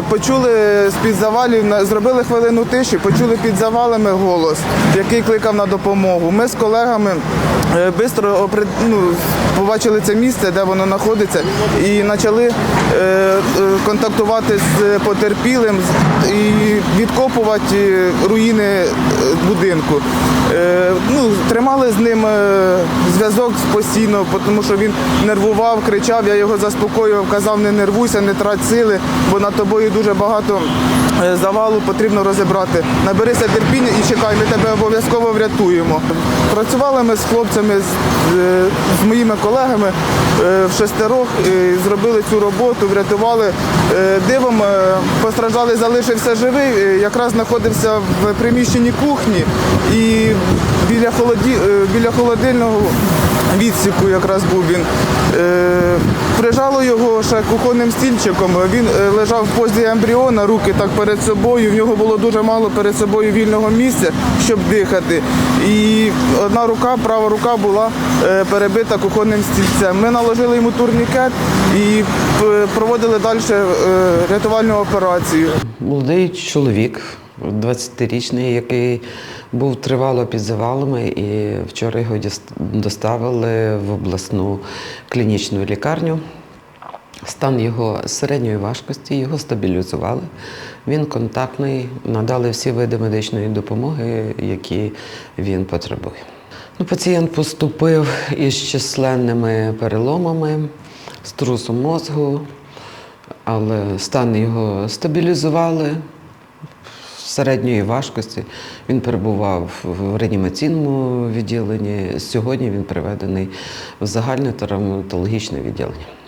Почули з-під завалів, зробили хвилину тиші, почули під завалами голос, який кликав на допомогу. Ми з колегами швидко ну, побачили це місце, де воно знаходиться, і почали е, е, контактувати з потерпілим і відкопувати руїни е, будинку. Е, ну, тримали з ним е, зв'язок постійно, тому що він нервував, кричав, я його заспокоював, казав, не нервуйся, не трать сили, бо над тобою дуже багато е, завалу потрібно розібрати. Наберися терпіння і чекай, ми тебе обов'язково врятуємо. Працювали ми з хлопцями, з, е, моїми колегами в шестерох, зробили цю роботу, врятували. Дивом постраждалий залишився живий, якраз знаходився в приміщенні кухні і холоді, е, біля холодильного відсіку якраз був він. Е, Прижало його ще кухонним стільчиком. Він е, лежав в позі ембріона, руки так перед собою. В нього було дуже мало перед собою вільного місця, щоб дихати. І одна рука, права рука була перебита кухонним стільцем. Ми наложили йому турнікет і проводили далі рятувальну операцію. Молодий чоловік, 20-річний, який був тривало під завалами, і вчора його доставили в обласну клінічну лікарню. Стан його середньої важкості, його стабілізували. Він контактний, надали всі види медичної допомоги, які він потребує. Ну, пацієнт поступив із численними переломами, струсом мозку, але стан його стабілізували середньої важкості. Він перебував в реанімаційному відділенні. Сьогодні він приведений в загальне травматологічне відділення.